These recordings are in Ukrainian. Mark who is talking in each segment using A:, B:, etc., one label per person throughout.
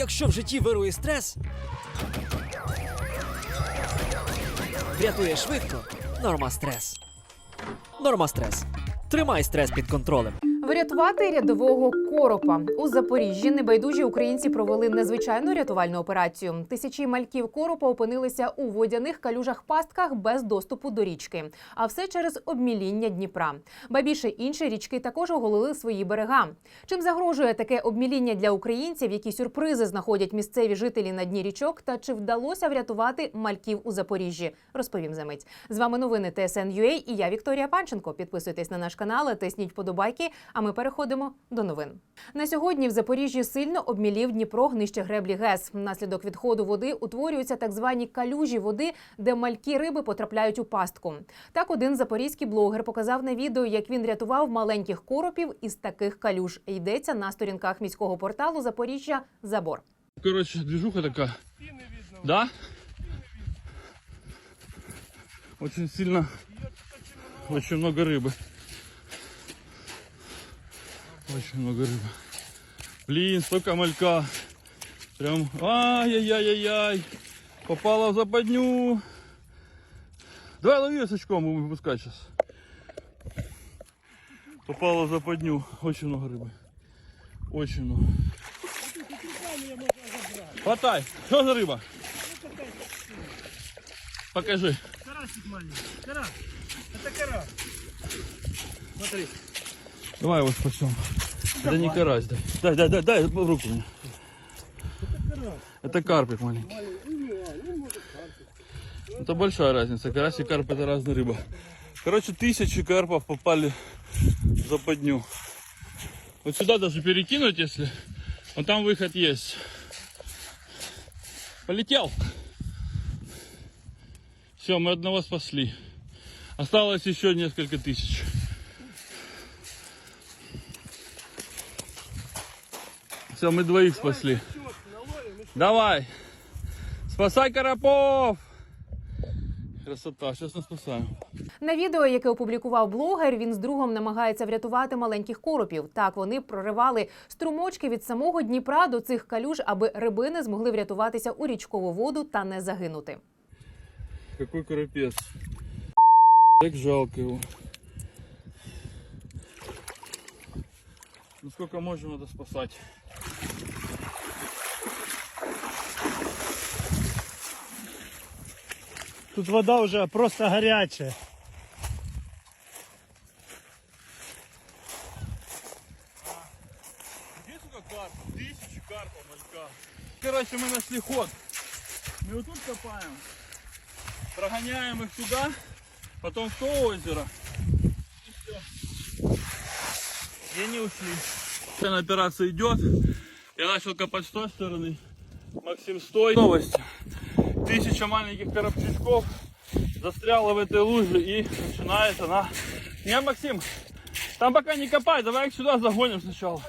A: Якщо в житті вирує стрес, врятує швидко. Норма стрес. Норма стрес. Тримай стрес під контролем.
B: Врятувати рядового коропа у Запоріжжі небайдужі українці провели незвичайну рятувальну операцію. Тисячі мальків коропа опинилися у водяних калюжах-пастках без доступу до річки. А все через обміління Дніпра. Ба більше інші річки також оголили свої берега. Чим загрожує таке обміління для українців? Які сюрпризи знаходять місцеві жителі на дні річок? Та чи вдалося врятувати мальків у Запоріжжі? Розповім за мить. З вами новини ТСН.UA і я Вікторія Панченко. Підписуйтесь на наш канал, тисніть вподобайки. А ми переходимо до новин. На сьогодні в Запоріжжі сильно обмілів Дніпро гнище греблі ГЕС. Внаслідок відходу води утворюються так звані калюжі води, де малькі риби потрапляють у пастку. Так один запорізький блогер показав на відео, як він рятував маленьких коропів із таких калюж. Йдеться на сторінках міського порталу Запоріжжя Забор.
C: Короче, движуха такая. Да? Очень сильно, очень много рыбы. Очень много рыбы. Блин, столько малька. Прям, ай-яй-яй-яй-яй. Попала в западню. Давай лови с очком, будем выпускать сейчас. Попала в западню. Очень много рыбы. Очень много. Хватай. Что за рыба? Покажи.
D: Карасик маленький. Карась. Это карась. Смотри.
C: Давай его спасем. Это не карась, дай. Дай, дай, дай, дай в руку мне. Это карпик маленький. Это большая разница. Карась и карп это разная рыба. Короче, тысячи карпов попали в западню. Вот сюда даже перекинуть, если... Вон там выход есть. Полетел. Все, мы одного спасли. Осталось еще несколько тысяч. Все, мы двоих спасли. Давай. Спасай Карапов. Красота, сейчас нас спасаем.
B: На відео, яке опублікував блогер, він з другом намагається врятувати маленьких коропів. Так вони проривали струмочки від самого Дніпра до цих калюж, аби рибини змогли врятуватися у річкову воду та не загинути.
C: Какой карапец. Как жалко его. Ну сколько можно надо спасать.
D: Тут вода уже просто горячая.
C: Где сколько карпов? Тысячи карпов, малька. Короче, мы нашли ход. Мы вот тут копаем. Прогоняем их туда, потом в то озеро. И все. И они ушли. Сейчас операция идет. Я начал копать с той стороны. Максим, стой. Новость. Тысяча маленьких коробчичков застряла в этой луже и начинает она... Не, Максим, там пока не копай, давай их сюда загоним сначала.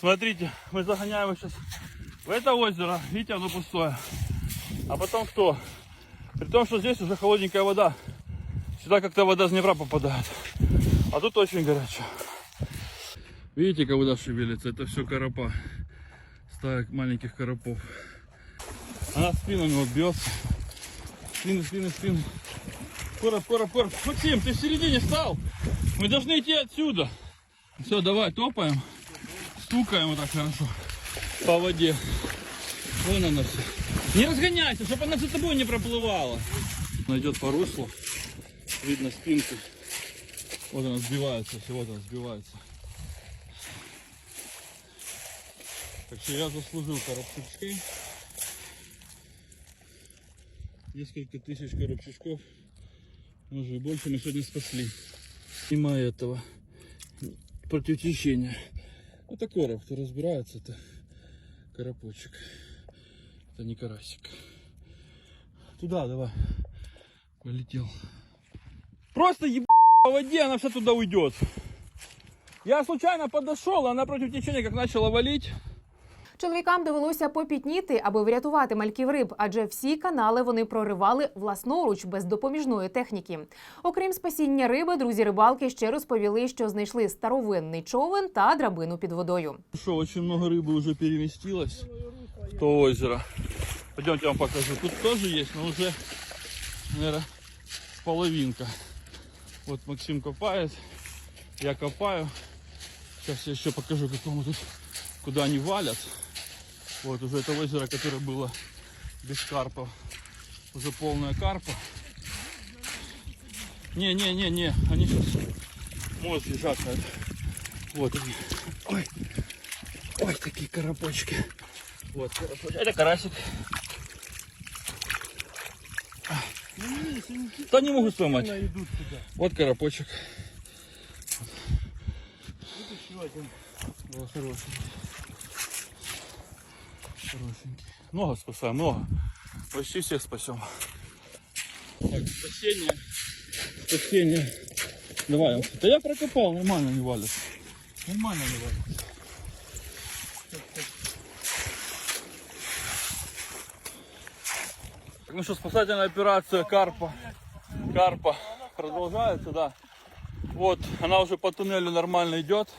C: Смотрите, мы загоняем их сейчас в это озеро. Видите, оно пустое. А потом что? При том, что здесь уже холодненькая вода. Сюда как-то вода с Днепра попадает. А тут очень горячая. Видите, вода шевелится? Это все коропа. Стая маленьких коропов. Она спинами вот бьется. Спины, спины, спины. Короб, короб, короб. Максим, ты в середине стал. Мы должны идти отсюда. Все, давай, топаем. Стукаем вот так хорошо. По воде. Вон она все. Не разгоняйся, чтобы она за тобой не проплывала. Она идет по руслу. Видно спинку. Вот она сбивается, все, вот она сбивается. Так что я заслужил коробчички. Несколько тысяч коробчичков. Может больше мы сегодня спасли. Мимо этого. Против течения. Это короб, кто разбирается, это коропочек. Это не карасик. Туда давай. Полетел. Просто еб по воде, она вся туда уйдет. Я случайно подошел, она против течения как начала валить.
B: Чоловікам довелося попітніти, аби врятувати мальків риб, адже всі канали вони проривали власноруч без допоміжної техніки. Окрім спасіння риби, друзі рибалки ще розповіли, що знайшли старовинний човен та драбину під водою.
C: Что, очень много рыбы уже переместилось в то озеро. Пойдемте вам покажу. Тут тоже есть, но уже, наверное, половинка. Вот Максим копает, я копаю. Сейчас я еще покажу, какому тут, куда они валят. Вот уже это озеро, которое было без карпа. Уже полная карпа. Не-не-не-не, они сейчас мост лежат. Вот они. Ой, ой, такие карапочки. Вот карапочки. Это карасик. Да не могу сломать. Вот карапочек.
D: Еще один.
C: О, хорошенький. Хорошенький. Много спасаем, много. Почти всех спасем. Так, спасение. Спасение. Давай. Да я прокопал, нормально не валит. Нормально не валит. Так, Ну что, спасательная операция Карпа. Карпа продолжается, да. Вот, она уже по туннелю нормально идет.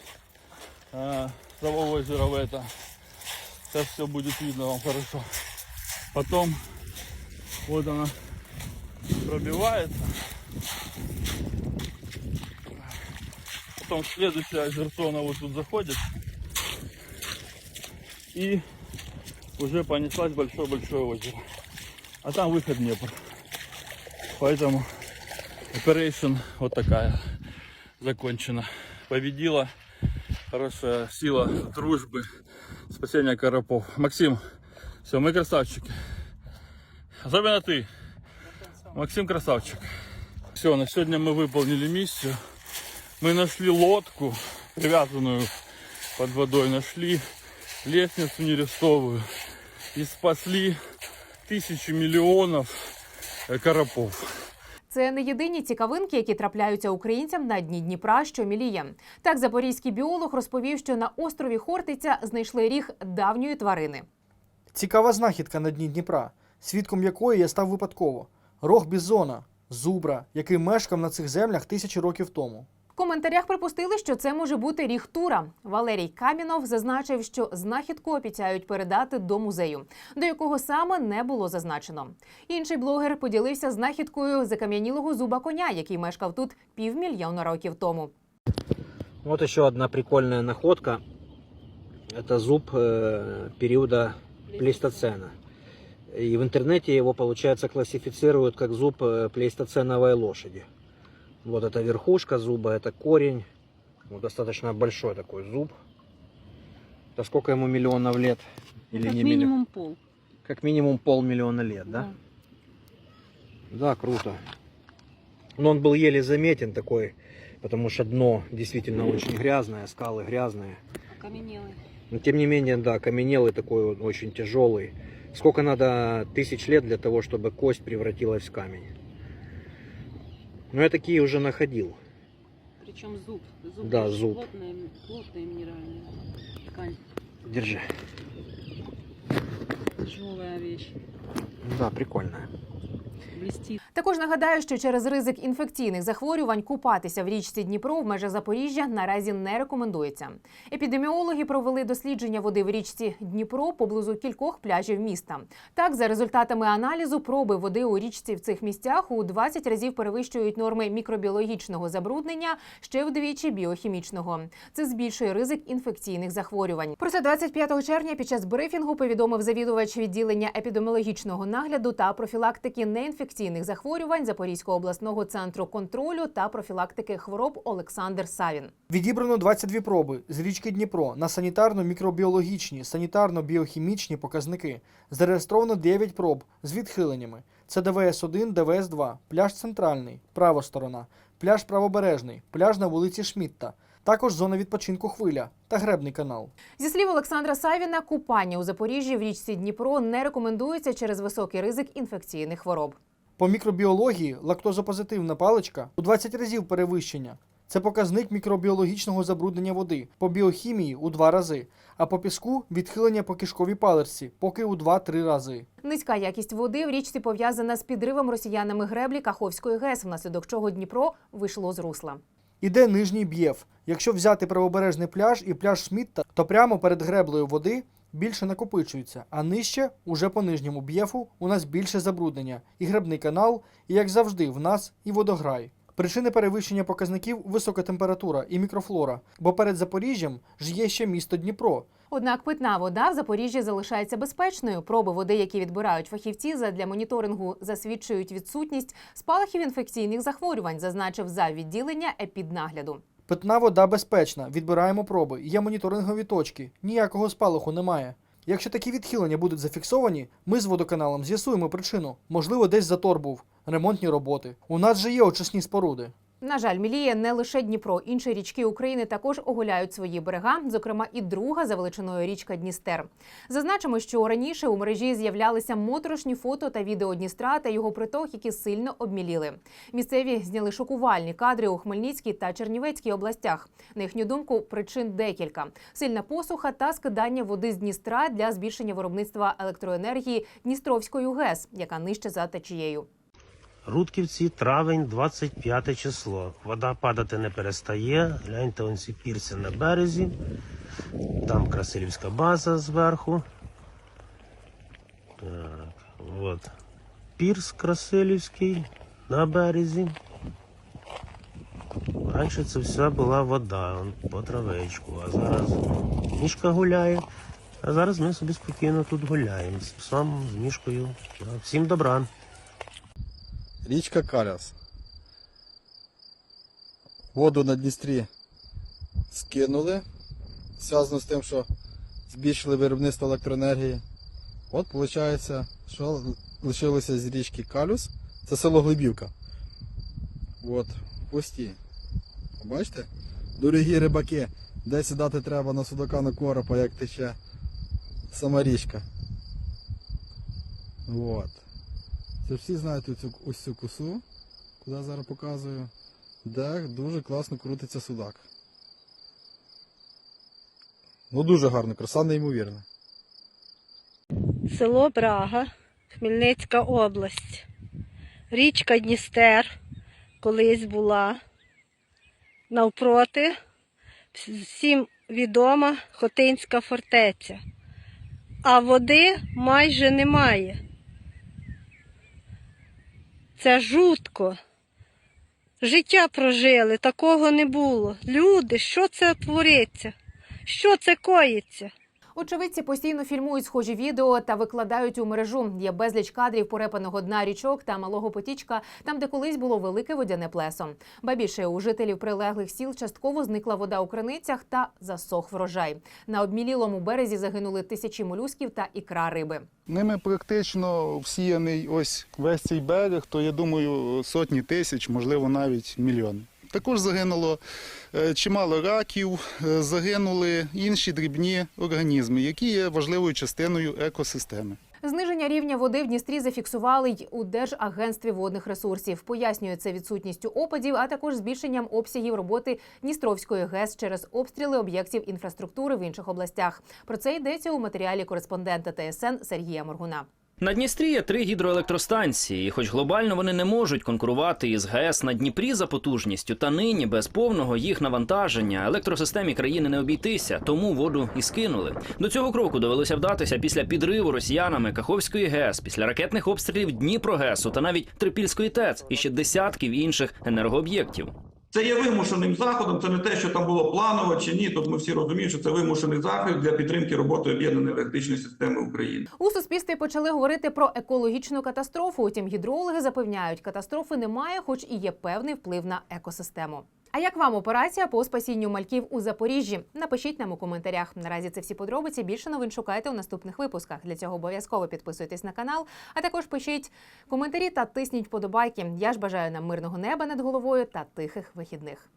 C: А, с того озера в это. Сейчас все будет видно вам хорошо. Потом вот она пробивается. Потом следующая зерцона вот тут заходит. И уже понеслась большое-большое озеро. А там выход Днепр. Поэтому operation вот такая закончена. Победила хорошая сила дружбы, спасения коропов. Максим, все, мы красавчики. Особенно ты. Максим красавчик. Все, на сегодня мы выполнили миссию. Мы нашли лодку, привязанную под водой, нашли лестницу нерестовую и спасли тысячи миллионов коропов.
B: Це не єдині цікавинки, які трапляються українцям на дні Дніпра, що міліє. Так, запорізький біолог розповів, що на острові Хортиця знайшли ріг давньої тварини.
E: Цікава знахідка на дні Дніпра, свідком якої я став випадково. Рог бізона, зубра, який мешкав на цих землях тисячі років тому
B: В коментарях припустили, що це може бути ріг Тура. Валерій Камінов зазначив, що знахідку обіцяють передати до музею, до якого саме не було зазначено. Інший блогер поділився знахідкою закам'янілого зуба коня, який мешкав тут півмільйона років тому.
F: Вот еще одна прикольная находка. Это зуб э, периода плейстоцена. И в интернете его, получается, классифицируют как зуб э, плейстоценовой лошади. Вот это верхушка зуба, это корень. Вот достаточно большой такой зуб. Да сколько ему миллионов лет? Или
G: Как
F: не
G: минимум пол.
F: миллион? Как минимум полмиллиона лет, да? Да, круто. Но он был еле заметен такой, потому что дно действительно очень грязное, скалы грязные.
G: Окаменелый.
F: Но тем не менее, да, каменелый такой очень тяжелый. Сколько надо тысяч лет для того, чтобы кость превратилась в камень? Ну, я такие уже находил.
G: Причем зуб. Зуб
F: Да, зуб.
G: Плотная, плотная минеральная ткань.
F: Держи.
G: Тяжелая вещь.
F: Да, прикольная.
G: Блестит.
B: Також нагадаю, що через ризик інфекційних захворювань купатися в річці Дніпро в межах Запоріжжя наразі не рекомендується. Епідеміологи провели дослідження води в річці Дніпро поблизу кількох пляжів міста. Так, за результатами аналізу, проби води у річці в цих місцях у 20 разів перевищують норми мікробіологічного забруднення, ще вдвічі біохімічного. Це збільшує ризик інфекційних захворювань. Про це 25 червня під час брифінгу повідомив завідувач відділення епідеміологічного нагляду та профілактики неінфекційних захворювань Запорізького обласного центру контролю та профілактики хвороб Олександр Савін.
E: Відібрано 22 проби з річки Дніпро на санітарно-мікробіологічні, санітарно-біохімічні показники. Зареєстровано 9 проб з відхиленнями. Це ДВС-1, ДВС-2, пляж центральний, права сторона, пляж правобережний, пляж на вулиці Шмітта. Також зона відпочинку хвиля та гребний канал.
B: Зі слів Олександра Савіна, купання у Запоріжжі в річці Дніпро не рекомендується через високий ризик інфекційних хвороб.
E: По мікробіології лактозопозитивна паличка у 20 разів перевищення. Це показник мікробіологічного забруднення води, по біохімії у два рази, а по піску відхилення по кишковій паличці поки у 2-3 рази.
B: Низька якість води в річці пов'язана з підривом росіянами греблі Каховської ГЕС, внаслідок чого Дніпро вийшло з русла.
E: Іде нижній б'єв. Якщо взяти правобережний пляж і пляж Смітта, то прямо перед греблею води більше накопичується, а нижче, уже по нижньому б'єфу, у нас більше забруднення, і гребний канал, і як завжди, в нас і водограй. Причини перевищення показників висока температура і мікрофлора, бо перед Запоріжжям ж є ще місто Дніпро.
B: Однак питна вода в Запоріжжі залишається безпечною. Проби води, які відбирають фахівці задля моніторингу, засвідчують відсутність спалахів інфекційних захворювань, зазначив за відділення епіднагляду.
E: Питна вода безпечна, відбираємо проби, є моніторингові точки, ніякого спалаху немає. Якщо такі відхилення будуть зафіксовані, ми з водоканалом з'ясуємо причину. Можливо, десь затор був, ремонтні роботи. У нас же є очисні споруди.
B: На жаль, міліє не лише Дніпро, інші річки України також оголяють свої берега, зокрема і друга за величиною річка Дністер. Зазначимо, що раніше у мережі з'являлися моторошні фото та відео Дністра та його приток, які сильно обміліли. Місцеві зняли шокувальні кадри у Хмельницькій та Чернівецькій областях. На їхню думку, причин декілька: сильна посуха та скидання води з Дністра для збільшення виробництва електроенергії Дністровською ГЕС, яка нижче за течією.
H: Рудківці, травень, 25 число. Вода падати не перестає. Гляньте, он ці пірси на березі. Там Красилівська база зверху. Так, от. Пірс Красилівський на березі. Раніше це все була вода по травичку, а зараз мішка гуляє. А зараз ми собі спокійно тут гуляємо з псом, з мішкою. Всім добра.
I: Річка Каляс. Воду на Дністрі скинули. Зв'язано з тим, що збільшили виробництво електроенергії. От виходить, що лишилося з річки Калюс. Це село Глибівка. От, пусті. Бачите? Дорогі рибаки, де сідати треба на судака на коропа, як тече сама річка. От. Це всі знають оцю, ось цю косу, куди зараз показую, де дуже класно крутиться судак. Ну дуже гарно, краса неймовірна.
J: Село Брага, Хмельницька область. Річка Дністер колись була. Навпроти всім відома Хотинська фортеця. А води майже немає. Це жутко. Життя прожили, такого не було. Люди, що це твориться? Що це коїться?
B: Очевидці постійно фільмують схожі відео та викладають у мережу. Є безліч кадрів порепаного дна річок та малого потічка, там, де колись було велике водяне плесо. Ба більше у жителів прилеглих сіл частково зникла вода у криницях та засох врожай. На обмілілому березі загинули тисячі молюсків та ікра риби.
K: Ними практично всіяний ось весь цей берег, то я думаю, сотні тисяч, можливо, навіть мільйони. Також загинуло е, чимало раків, е, загинули інші дрібні організми, які є важливою частиною екосистеми.
B: Зниження рівня води в Дністрі зафіксували й у Держагентстві водних ресурсів. Пояснює це відсутністю опадів, а також збільшенням обсягів роботи Дністровської ГЕС через обстріли об'єктів інфраструктури в інших областях. Про це йдеться у матеріалі кореспондента ТСН Сергія Моргуна.
L: На Дністрі є три гідроелектростанції, і хоч глобально вони не можуть конкурувати із ГЕС на Дніпрі за потужністю, та нині без повного їх навантаження електросистемі країни не обійтися, тому воду і скинули. До цього кроку довелося вдатися після підриву росіянами Каховської ГЕС, після ракетних обстрілів Дніпрогесу та навіть Трипільської ТЕЦ і ще десятків інших енергооб'єктів.
M: Це є вимушеним заходом, це не те, що там було планово чи ні. Тут ми всі розуміємо, що це вимушений захід для підтримки роботи об'єднаної електричної системи України.
B: У суспільстві почали говорити про екологічну катастрофу. Утім, гідрологи запевняють, катастрофи немає, хоч і є певний вплив на екосистему. А як вам операція по спасінню мальків у Запоріжжі? Напишіть нам у коментарях. Наразі це всі подробиці. Більше новин шукайте у наступних випусках. Для цього обов'язково підписуйтесь на канал, а також пишіть коментарі та тисніть подобайки. Я ж бажаю нам мирного неба над головою та тихих вихідних.